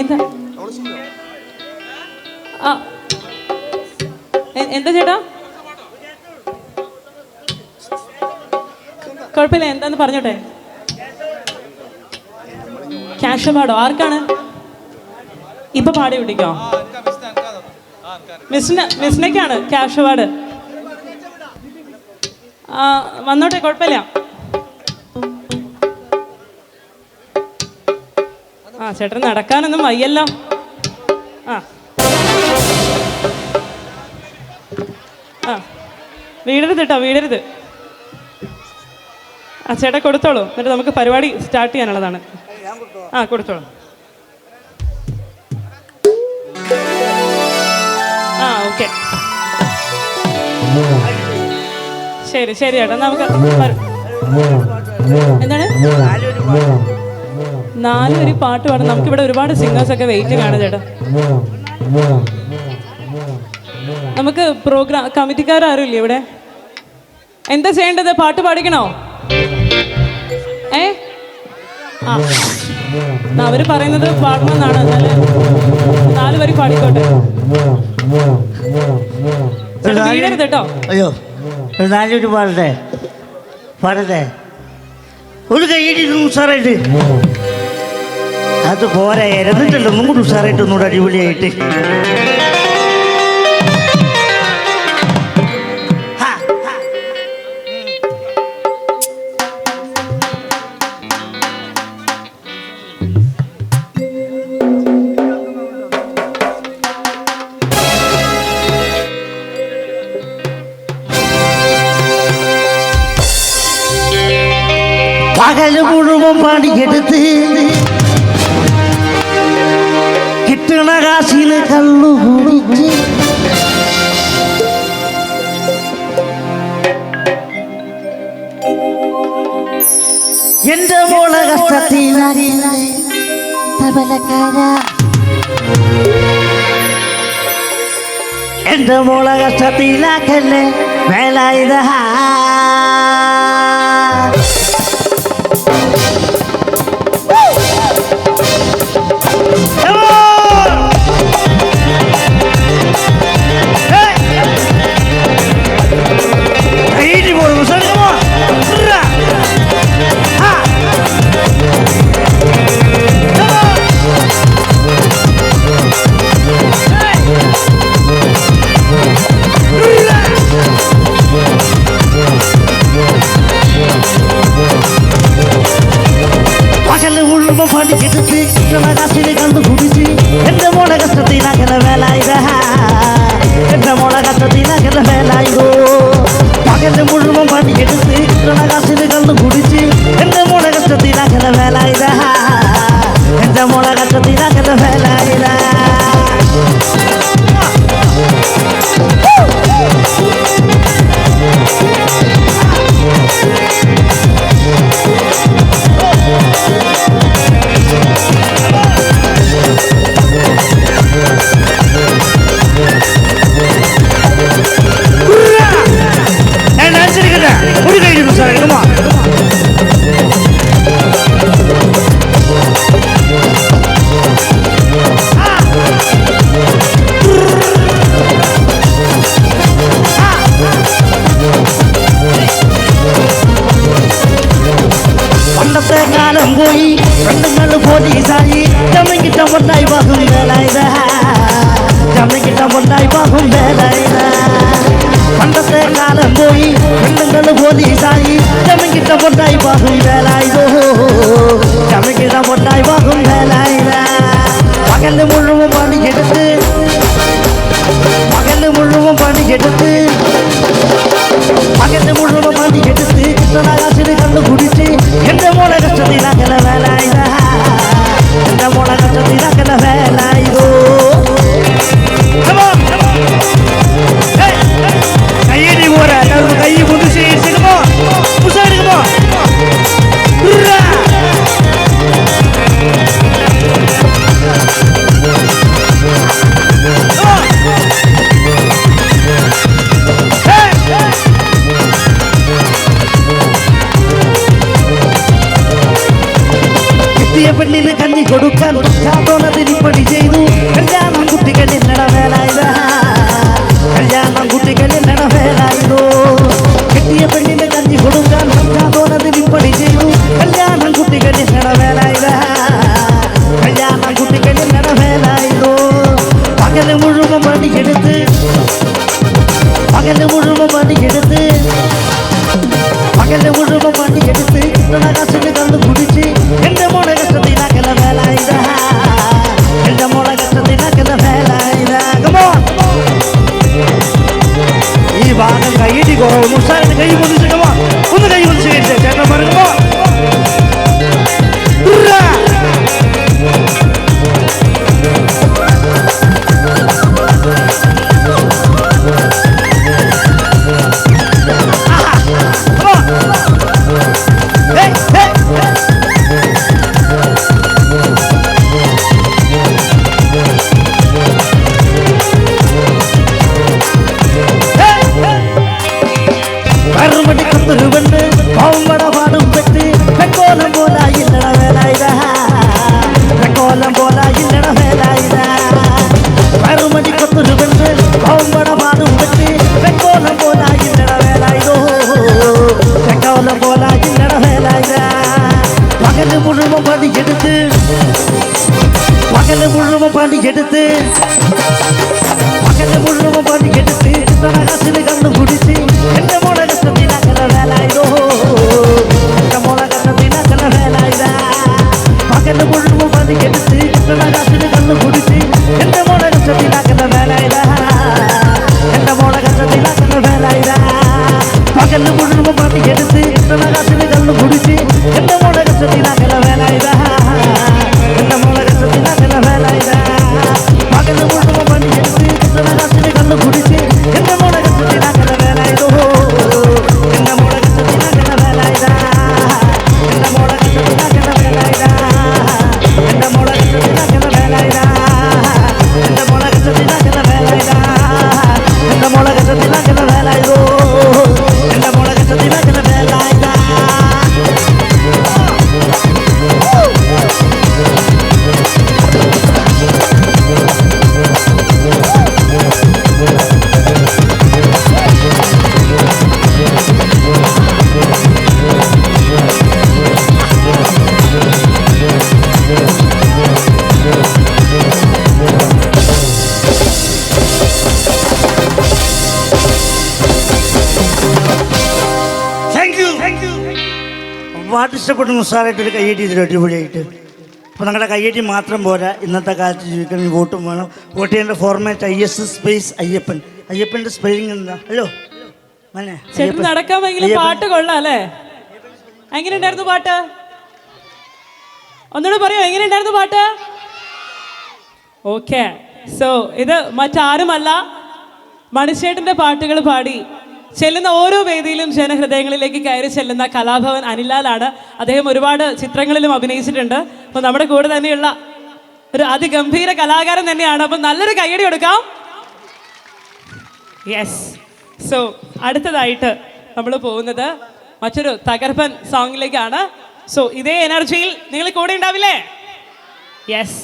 എന്താ? എന്താ ചേട്ടാ? കുഴപ്പമില്ല എന്താന്ന് പറഞ്ഞോട്ടെ. ക്യാഷ് പാടോ? ആർക്കാണ്? ഇപ്പൊ പാടി വിട്ടിക്കോ മിസ്സിന് മിസ്സിനൊക്കെയാണ് ക്യാഷ് പാട്. വന്നോട്ടെ കുഴപ്പമില്ല. ആ ചേട്ടൻ നടക്കാനൊന്നും വയ്യല്ലോ. ആ. ആ. വീടരുത് കേട്ടോ വീടരുത്. ആ ചേട്ടാ കൊടുത്തോളൂ. എന്നിട്ട് നമുക്ക് പരിപാടി സ്റ്റാർട്ട് ചെയ്യാനുള്ളതാണ്. ആ കൊടുത്തോളൂ. ആ ഓക്കെ. ശരി ശരി ചേട്ടാ നമുക്ക് പരി- എന്താണ് ഒരു പാട്ട് പാടാം നമുക്കിവിടെ ഒരുപാട് സിംഗേഴ്സ് ഒക്കെ വെയിറ്റ് കാണും ചേട്ടാ. നമുക്ക് പ്രോഗ്രാം കമ്മിറ്റിക്കാരും ഇല്ലേ ഇവിടെ? എന്താ ചെയ്യേണ്ടത്? പാട്ട് പാടിക്കണോ? ഏ? ആ. അവർ പറയുന്നത് പാടണമെന്നാണ്. എന്നാൽ നാല് വരി പാടിക്കോട്ടെ. കേട്ടോ. അയ്യോ നാലൊരു പാടട്ടെ? പാടട്ടെ? ഒരു കൈയ്യടി ഉഷാറായിട്ട് അത് പോരാ ഇരുന്നിട്ടല്ലോ ഒന്നും കൂടി ഉഷാറായിട്ട് ഒന്നുകൂടെ അടിപൊളിയായിട്ട്. പകൽ മുഴുവൻ പണിയെടുത്ത് കിട്ടണ കാശിന് കള്ളു കുടിച്ച് എന്റെ മോളെ കഷ്ടത്തിലറിയില്ല എന്റെ മോളെ കഷ്ടത്തിലാക്കല്ലേ വേലായുധ লাই রাহা মোড়া গাত দিনা গেল চামেকেটা পটাই বাহুই বেলাই গো চামেকেটা পটাই বাহুই বেলাই না பகல் முழுவதும் பணி எடுத்து பகல் முழுவதும் பணி எடுத்து பகல் முழுவதும் பணி எடுத்து நாளாசிரி கண்டு குடி പറ്റാത്തോണതിനിപ്പടി ചെയ്തു. കല്യാണം കുട്ടികളിൽ 愿意付出这个吗？திரும்பு வந்து பாவமட பாடும் பெற்று பெக்கோலம் போல இல்லட வேலாயுதா பெக்கோலம் போல இல்லட வேலாயுதா வறுமதி கொத்துரு வந்து பாவமட பாடும் பெற்று பெக்கோலம் போல இல்லட வேலாயுதோ பெக்கோலம் போல இல்லட வேலாயுதா பகல் முழுவதும் பாடி எடுத்து பகல் முழுவதும் பாடி எடுத்து பகல் முழு മുഴുവൻ പാട്ട് ഇഷ്ടപ്പെട്ട സാറായിട്ട് ഒരു കയ്യേറ്റി ഇതിൽ അടിപൊളിയായിട്ട്. അപ്പോൾ നിങ്ങളുടെ കയ്യേറ്റി മാത്രം പോരാ. ഇന്നത്തെ കാലത്ത് ജീവിക്കണമെങ്കിൽ വോട്ടും വേണം. വോട്ട് ചെയ്യേണ്ട format I S space Ayyappan. അയ്യപ്പന്റെ സ്പെല്ലിംഗ് എന്താ? ഹലോ നടക്കാൻ പാട്ട് കൊള്ളാം അല്ലേ? എങ്ങനെയുണ്ടായിരുന്നു പാട്ട്? ഒന്നുകൂടെ പറയോ എങ്ങനെയുണ്ടായിരുന്നു പാട്ട്? ഓക്കെ സോ ഇത് മറ്റാരുമല്ല. മണിച്ചേട്ടന്റെ പാട്ടുകൾ പാടി. ചെല്ലുന്ന ഓരോ വേദിയിലും ജനഹൃദയങ്ങളിലേക്ക് കയറി ചെല്ലുന്ന കലാഭവൻ അനിലാലാണ്. അദ്ദേഹം ഒരുപാട് ചിത്രങ്ങളിലും അഭിനയിച്ചിട്ടുണ്ട്. അപ്പോൾ നമ്മുടെ കൂടെ തന്നെയുള്ള ഒരു അതിഗംഭീര കലാകാരൻ തന്നെയാണ്. അപ്പം നല്ലൊരു കയ്യടി കൊടുക്കാം. യെസ് സോ അടുത്തതായിട്ട് നമ്മൾ പോകുന്നത് മറ്റൊരു തകർപ്പൻ സോങ്ങിലേക്കാണ് സോ ഇതേ എനർജിയിൽ നിങ്ങൾ കൂടെ ഉണ്ടാവില്ലേ? യെസ്